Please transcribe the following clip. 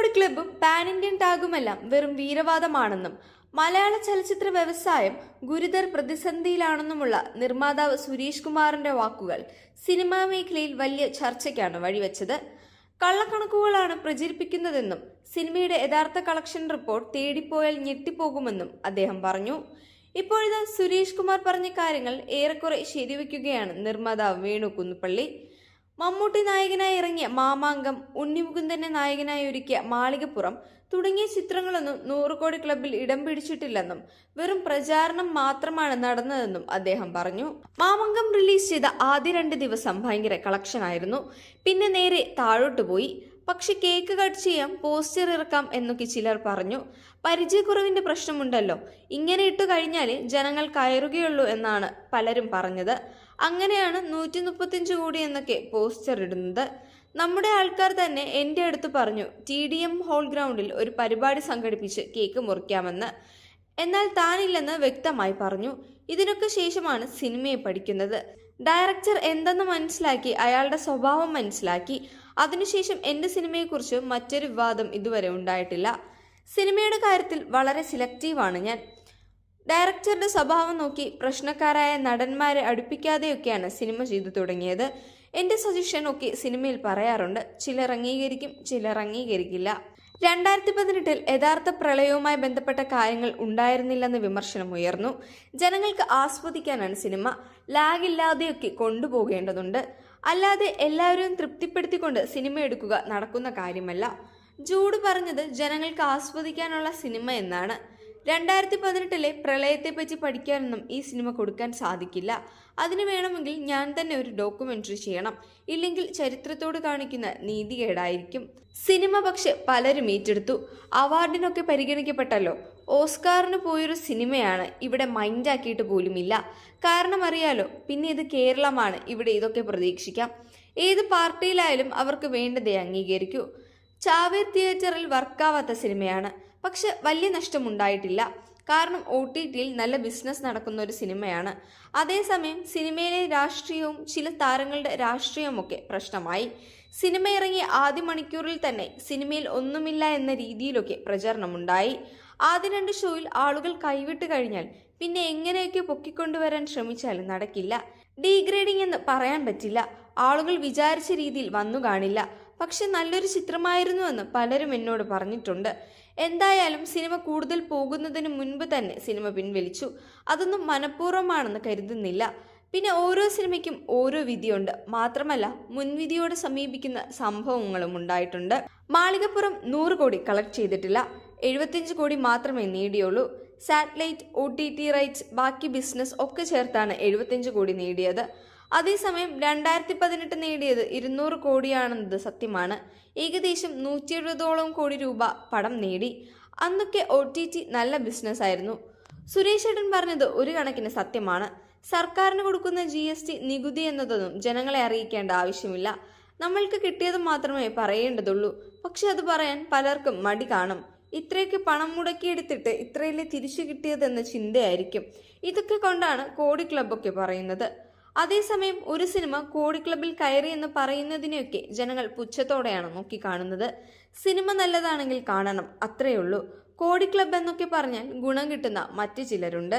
കോടി ക്ലബും pan Indian ടാഗുമെല്ലാം വെറും വീരവാദമാണെന്നും മലയാള ചലച്ചിത്ര വ്യവസായം ഗുരുതർ പ്രതിസന്ധിയിലാണെന്നുമുള്ള നിർമ്മാതാവ് സുരേഷ് കുമാറിന്റെ വാക്കുകൾ സിനിമാ മേഖലയിൽ വലിയ ചർച്ചയ്ക്കാണ് വഴിവെച്ചത്. കള്ളക്കണക്കുകളാണ് പ്രചരിപ്പിക്കുന്നതെന്നും സിനിമയുടെ യഥാർത്ഥ കളക്ഷൻ റിപ്പോർട്ട് തേടിപ്പോയാൽ ഞെട്ടിപ്പോകുമെന്നും അദ്ദേഹം പറഞ്ഞു. ഇപ്പോഴിതാ സുരേഷ് കുമാർ പറഞ്ഞ കാര്യങ്ങൾ ഏറെക്കുറെ ശരിവെക്കുകയാണ് നിർമ്മാതാവ് വേണു കുന്നുപള്ളി മമ്മൂട്ടി നായകനായി ഇറങ്ങിയ മാമാങ്കം ഉണ്ണിമുകുന്ദനെ നായകനായി ഒരുക്കിയ മാളികപ്പുറം തുടങ്ങിയ ചിത്രങ്ങളൊന്നും നൂറുകോടി ക്ലബിൽ ഇടം പിടിച്ചിട്ടില്ലെന്നും വെറും പ്രചാരണം മാത്രമാണ് നടന്നതെന്നും അദ്ദേഹം പറഞ്ഞു. മാമംഗം റിലീസ് ചെയ്ത ആദ്യ രണ്ട് ദിവസം ഭയങ്കര കളക്ഷൻ ആയിരുന്നു. പിന്നെ നേരെ താഴോട്ട് പോയി. പക്ഷെ കേക്ക് കട്ട് ചെയ്യാം പോസ്റ്റർ ഇറക്കാം എന്നൊക്കെ ചിലർ പറഞ്ഞു. പരിചയക്കുറവിന്റെ പ്രശ്നമുണ്ടല്ലോ. ഇങ്ങനെ ഇട്ടു കഴിഞ്ഞാൽ ജനങ്ങൾ കയറുകയുള്ളൂ എന്നാണ് പലരും പറഞ്ഞത്. അങ്ങനെയാണ് നൂറ്റി മുപ്പത്തിയഞ്ച് കോടി എന്നൊക്കെ പോസ്റ്റർ ഇടുന്നത്. നമ്മുടെ ആൾക്കാർ തന്നെ എന്റെ അടുത്ത് പറഞ്ഞു ടി ഡി എം ഹോൾ ഗ്രൗണ്ടിൽ ഒരു പരിപാടി സംഘടിപ്പിച്ച് കേക്ക് മുറിക്കാമെന്ന്. എന്നാൽ താനില്ലെന്ന് വ്യക്തമായി പറഞ്ഞു. ഇതിനൊക്കെ ശേഷമാണ് സിനിമയെ പഠിക്കുന്നത്. ഡയറക്ടർ എന്തെന്ന് മനസ്സിലാക്കി അയാളുടെ സ്വഭാവം മനസ്സിലാക്കി. അതിനുശേഷം എന്റെ സിനിമയെക്കുറിച്ച് മറ്റൊരു വിവാദം ഇതുവരെ ഉണ്ടായിട്ടില്ല. സിനിമയുടെ കാര്യത്തിൽ വളരെ സെലക്റ്റീവാണ് ഞാൻ. ഡയറക്ടറുടെ സ്വഭാവം നോക്കി പ്രശ്നക്കാരായ നടന്മാരെ അടുപ്പിക്കാതെയൊക്കെയാണ് സിനിമ ചെയ്തു തുടങ്ങിയത്. എന്റെ സജഷൻ ഒക്കെ സിനിമയിൽ പറയാറുണ്ട്. ചിലർ അംഗീകരിക്കും ചിലർ അംഗീകരിക്കില്ല. രണ്ടായിരത്തി പതിനെട്ടിൽ യഥാർത്ഥ പ്രളയവുമായി ബന്ധപ്പെട്ട കാര്യങ്ങൾ ഉണ്ടായിരുന്നില്ലെന്ന് വിമർശനം ഉയർന്നു. ജനങ്ങൾക്ക് ആസ്വദിക്കാനാണ് സിനിമ. ലാഗില്ലാതെയൊക്കെ കൊണ്ടുപോകേണ്ടതുണ്ട്. അല്ലാതെ എല്ലാവരെയും തൃപ്തിപ്പെടുത്തിക്കൊണ്ട് സിനിമ എടുക്കുക നടക്കുന്ന കാര്യമല്ല. ജൂഡ് പറഞ്ഞത് ജനങ്ങൾക്ക് ആസ്വദിക്കാനുള്ള സിനിമ എന്നാണ്. രണ്ടായിരത്തി പതിനെട്ടിലെ പ്രളയത്തെപ്പറ്റി പഠിക്കാനൊന്നും ഈ സിനിമ കൊടുക്കാൻ സാധിക്കില്ല. അതിന് വേണമെങ്കിൽ ഞാൻ തന്നെ ഒരു ഡോക്യുമെന്ററി ചെയ്യണം. ഇല്ലെങ്കിൽ ചരിത്രത്തോട് കാണിക്കുന്ന നീതികേടായിരിക്കും സിനിമ പക്ഷെ പലരും ഏറ്റെടുത്തു. അവാർഡിനൊക്കെ പരിഗണിക്കപ്പെട്ടല്ലോ. ഓസ്കാറിന് പോയൊരു സിനിമയാണ് ഇവിടെ മൈൻഡാക്കിയിട്ട് പോലുമില്ല. കാരണം അറിയാലോ പിന്നെ ഇത് കേരളമാണ്. ഇവിടെ ഇതൊക്കെ പ്രതീക്ഷിക്കാം. ഏത് പാർട്ടിയിലായാലും അവർക്ക് വേണ്ടതേ അംഗീകരിക്കൂ. ചാവേർ തിയേറ്ററിൽ വർക്കാവാത്ത സിനിമയാണ്. പക്ഷെ വലിയ നഷ്ടമുണ്ടായിട്ടില്ല. കാരണം ഒ ടി ടിയിൽ നല്ല ബിസിനസ് നടക്കുന്ന ഒരു സിനിമയാണ്. അതേസമയം സിനിമയിലെ രാഷ്ട്രീയവും ചില താരങ്ങളുടെ രാഷ്ട്രീയമൊക്കെ പ്രശ്നമായി. സിനിമ ഇറങ്ങിയ ആദ്യ മണിക്കൂറിൽ തന്നെ സിനിമയിൽ ഒന്നുമില്ല എന്ന രീതിയിലൊക്കെ പ്രചരണമുണ്ടായി. ആദ്യ രണ്ട് ഷോയിൽ ആളുകൾ കൈവിട്ട് കഴിഞ്ഞാൽ പിന്നെ എങ്ങനെയൊക്കെ പൊക്കിക്കൊണ്ടുവരാൻ ശ്രമിച്ചാലും നടക്കില്ല. ഡീഗ്രേഡിംഗ് എന്ന് പറയാൻ പറ്റില്ല. ആളുകൾ വിചാരിച്ച രീതിയിൽ വന്നു കാണില്ല. പക്ഷെ നല്ലൊരു ചിത്രമായിരുന്നു എന്ന് പലരും എന്നോട് പറഞ്ഞിട്ടുണ്ട്. എന്തായാലും സിനിമ കൂടുതൽ പോകുന്നതിന് മുൻപ് തന്നെ സിനിമ പിൻവലിച്ചു. അതൊന്നും മനഃപൂർവമാണെന്ന് കരുതുന്നില്ല. പിന്നെ ഓരോ സിനിമയ്ക്കും ഓരോ വിധിയുണ്ട്. മാത്രമല്ല മുൻവിധിയോട് സമീപിക്കുന്ന സംഭവങ്ങളും ഉണ്ടായിട്ടുണ്ട്. മാളികപ്പുറം നൂറ് കോടി കളക്ട് ചെയ്തിട്ടില്ല. എഴുപത്തിയഞ്ച് കോടി മാത്രമേ നേടിയുള്ളൂ. Satellite O T T rights ബാക്കി ബിസിനസ് ഒക്കെ ചേർത്താണ് എഴുപത്തിയഞ്ച് കോടി നേടിയത്. അതേസമയം രണ്ടായിരത്തി പതിനെട്ട് നേടിയത് ഇരുന്നൂറ് കോടിയാണെന്നത് സത്യമാണ്. ഏകദേശം നൂറ്റി എഴുപതോളം കോടി രൂപ പടം നേടി. അന്നൊക്കെ ഒ ടി ടി നല്ല ബിസിനസ് ആയിരുന്നു. സുരേഷ് ഏട്ടൻ പറഞ്ഞത് ഒരു കണക്കിന് സത്യമാണ്. സർക്കാരിന് കൊടുക്കുന്ന ജി എസ് ടി നികുതി എന്നതൊന്നും ജനങ്ങളെ അറിയിക്കേണ്ട ആവശ്യമില്ല. നമ്മൾക്ക് കിട്ടിയത് മാത്രമേ പറയേണ്ടതുള്ളൂ. പക്ഷെ അത് പറയാൻ പലർക്കും മടി കാണും. ഇത്രയൊക്കെ പണം മുടക്കിയെടുത്തിട്ട് ഇത്രയല്ലേ തിരിച്ചു കിട്ടിയതെന്ന ചിന്തയായിരിക്കും. ഇതൊക്കെ കൊണ്ടാണ് കോടി ക്ലബൊക്കെ പറയുന്നത്. അതേസമയം ഒരു സിനിമ കോടി ക്ലബിൽ കയറി എന്ന് പറയുന്നതിനെയൊക്കെ ജനങ്ങൾ പുച്ഛത്തോടെയാണ് നോക്കിക്കാണുന്നത്. സിനിമ നല്ലതാണെങ്കിൽ കാണണം അത്രയേ ഉള്ളൂ കോടി ക്ലബ് എന്നൊക്കെ പറഞ്ഞാൽ ഗുണം കിട്ടുന്ന മറ്റു ചിലരുണ്ട്.